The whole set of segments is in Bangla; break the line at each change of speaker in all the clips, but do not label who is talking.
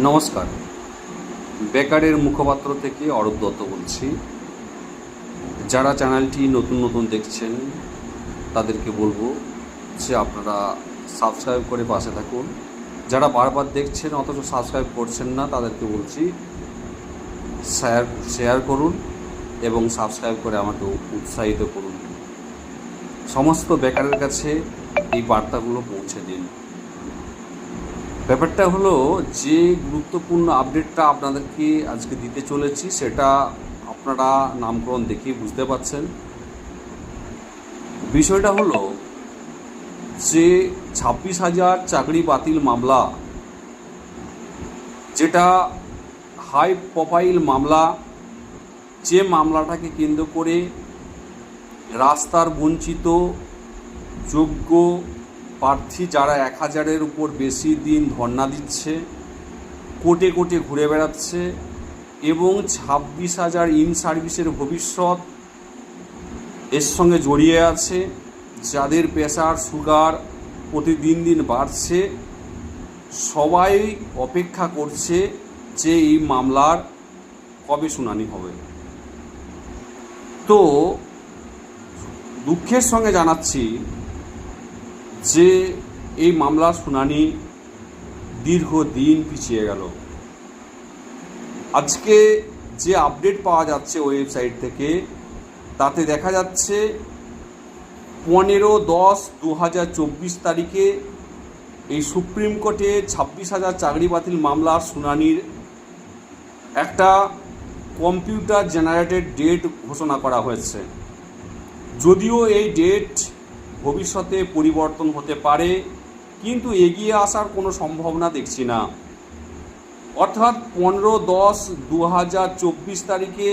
নমস্কার। বেকারের মুখপাত্র থেকে অরূপ দত্ত বলছি। যারা চ্যানেলটি নতুন নতুন দেখছেন, তাদেরকে বলব যে আপনারা সাবস্ক্রাইব করে পাশে থাকুন। যারা বারবার দেখছেন, অথচ সাবস্ক্রাইব করছেন না, তাদেরকে বলছি শেয়ার শেয়ার করুন এবং সাবস্ক্রাইব করে আমাকে উৎসাহিত করুন। সমস্ত বেকারের কাছে এই বার্তাগুলো পৌঁছে দিন। ব্যাপারটা হলো যে গুরুত্বপূর্ণ আপডেটটা আপনাদেরকে আজকে দিতে চলেছি, সেটা আপনারা নামকরণ দেখিয়ে বুঝতে পারছেন। বিষয়টা হলো যে ছাব্বিশ হাজার চাকরি বাতিল মামলা, যেটা হাই প্রোফাইল মামলা, যে মামলাটাকে কেন্দ্র করে রাস্তার বঞ্চিত, যোগ্য প্রার্থী যারা এক হাজারের উপর বেশি দিন ধর্ণা দিচ্ছে, কোটে কোটে ঘুরে বেড়াচ্ছে এবং ছাব্বিশ হাজার ইন সার্ভিসের ভবিষ্যৎ এর সঙ্গে জড়িয়ে আছে, যাদের প্রেশার সুগার প্রতিদিন দিন বাড়ছে, সবাই অপেক্ষা করছে যে এই মামলার কবে শুনানি হবে। তো দুঃখের সঙ্গে জানাচ্ছি যে এই মামলার শুনানি দীর্ঘদিন পিছিয়ে গেল। আজকে যে আপডেট পাওয়া যাচ্ছে ওয়েবসাইট থেকে, তাতে দেখা যাচ্ছে পনেরো দশ দু হাজার চব্বিশ তারিখে এই সুপ্রিম কোর্টে ছাব্বিশ হাজার চাকরি বাতিল মামলার শুনানির একটা কম্পিউটার জেনারেটেড ডেট ঘোষণা করা হয়েছে। যদিও এই ডেট ভবিষ্যতে পরিবর্তন হতে পারে, কিন্তু এগিয়ে আসার কোনো সম্ভাবনা দেখছি না। অর্থাৎ পনেরো দশ দু হাজার চব্বিশ তারিখে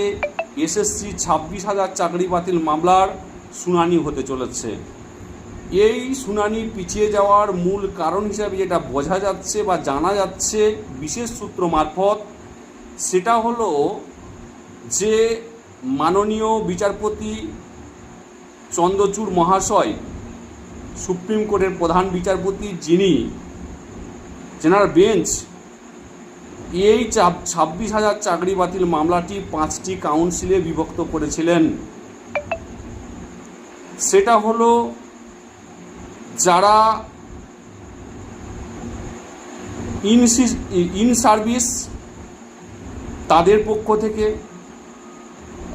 এসএসসি ছাব্বিশ হাজার চাকরি বাতিল মামলার শুনানি হতে চলেছে। এই শুনানি পিছিয়ে যাওয়ার মূল কারণ হিসাবে যেটা বোঝা যাচ্ছে বা জানা যাচ্ছে বিশেষ সূত্র মারফত, সেটা হলো যে মাননীয় বিচারপতি চন্দ্রচূড় মহাশয় সুপ্রিম কোর্টের প্রধান বিচারপতি যিনি, জেনারেল বেঞ্চ, এই ছাব্বিশ হাজার চাকরি বাতিল মামলাটি পাঁচটি কাউন্সিলে বিভক্ত করেছিলেন। সেটা হলো, যারা ইন ইন সার্ভিস, তাদের পক্ষ থেকে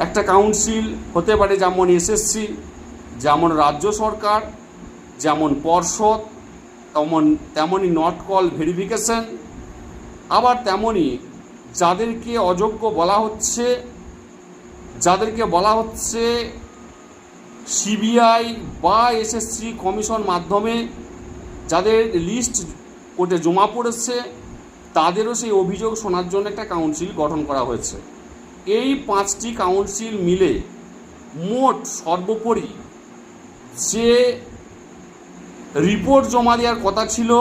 একটা কাউন্সিল হতে পারে যেমন এসএসসি যেমন রাজ্য সরকার যেমন পর্ষদ, তেমন, তেমনই নট কল ভেরিফিকেশন আবার তেমনই যাদেরকে অযোগ্য বলা হচ্ছে, যাদেরকে বলা হচ্ছে সিবিআই বা এসএসসি কমিশন মাধ্যমে যাদের লিস্ট কোর্টে জমা পড়েছে, তাদেরও সেই অভিযোগ শোনার জন্য একটা কাউন্সিল গঠন করা হয়েছে। এই পাঁচটি কাউন্সিল মিলে মোট সর্বোপরি যে রিপোর্ট জমা দেওয়ার কথা ছিল।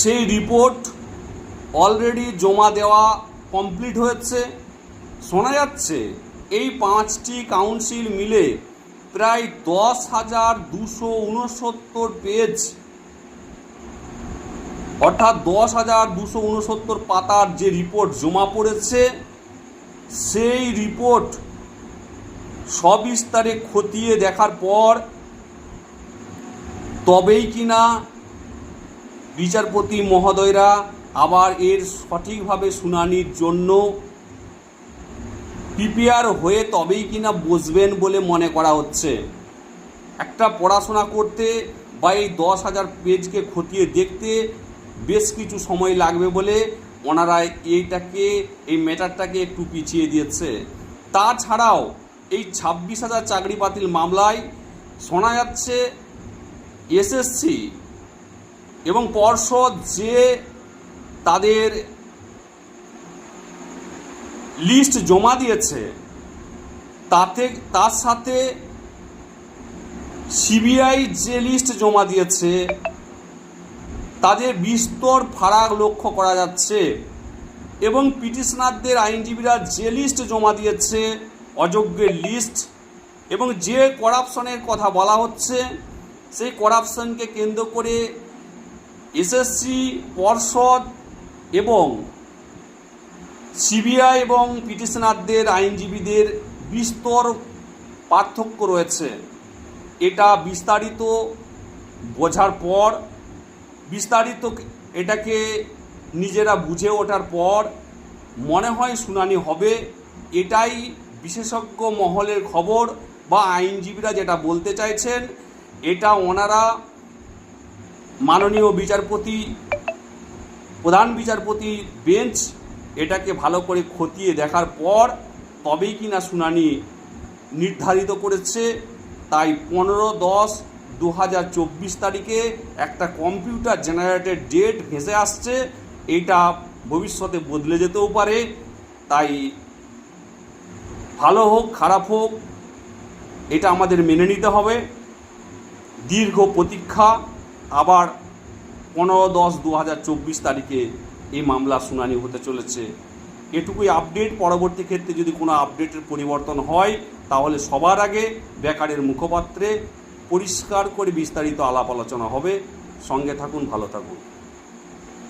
সেই রিপোর্ট অলরেডি জমা দেওয়া কমপ্লিট হয়েছে। শোনা যাচ্ছে, এই পাঁচটি কাউন্সিল মিলে প্রায় দশ হাজার দুশো উনসত্তর পেজ অর্থাৎ দশ হাজার দুশো উনসত্তর পাতার যে রিপোর্ট জমা পড়েছে, সেই রিপোর্ট সবিস্তারে খতিয়ে দেখার পর তবেই কিনা বিচারপতি মহোদয়রা আবার এর সঠিকভাবে শুনানির জন্য প্রিপেয়ার হয়ে তবেই কিনা বসবেন বলে মনে করা হচ্ছে। একটা পড়াশোনা করতে বা এই দশ হাজার পেজকে খতিয়ে দেখতে বেশ কিছু সময় লাগবে বলে ওনারা এইটাকে, এই ম্যাটারটাকে একটু পিছিয়ে দিয়েছে। তাছাড়াও এই ছাব্বিশ হাজার চাকরি বাতিল মামলায় শোনা যাচ্ছে এসএসসি এবং পর্ষদ যে তাদের লিস্ট জমা দিয়েছে, তাতে, তার সাথে সিবিআই যে লিস্ট জমা দিয়েছে, তাদের বিস্তর ফারাক লক্ষ্য করা যাচ্ছে এবং পিটিশনারদের আইনজীবীরা যে লিস্ট জমা দিয়েছে, অযোগ্যের লিস্ট এবং যে করাপশনের কথা বলা হচ্ছে সেই করাপশনকে কেন্দ্র করে এসএসসি, পর্ষদ এবং সিবিআই এবং পিটিশনারদের, আইনজীবীদের বিস্তর পার্থক্য রয়েছে। এটা বিস্তারিত বোঝার পর, বিস্তারিত এটাকে নিজেরা বুঝে ওঠার পর মনে হয় শুনানি হবে। এটাই বিশেষজ্ঞ মহলের খবর বা আইনজীবীরা যেটা বলতে চাইছেন এটা ওনারা মাননীয় বিচারপতি, প্রধান বিচারপতি বেঞ্চ এটাকে ভালো করে খতিয়ে দেখার পর তবেই কিনা শুনানি নির্ধারিত করেছে। তাই পনেরো দশ দু হাজার চব্বিশ তারিখে একটা কম্পিউটার জেনারেটেড ডেট ভেসে আসছে। এটা ভবিষ্যতে বদলে যেতেও পারে। তাই ভালো হোক, খারাপ হোক, এটা আমাদের মেনে নিতে হবে। দীর্ঘ প্রতীক্ষা। আবার পনেরো দশ দু হাজার চব্বিশ তারিখে এই মামলা শুনানি হতে চলেছে। এটুকুই আপডেট পরবর্তী ক্ষেত্রে যদি কোনো আপডেটের পরিবর্তন হয়, তাহলে সবার আগে বেকারের মুখপাত্রে পরিষ্কার করে বিস্তারিত আলাপ আলোচনা হবে। সঙ্গে থাকুন, ভালো থাকুন।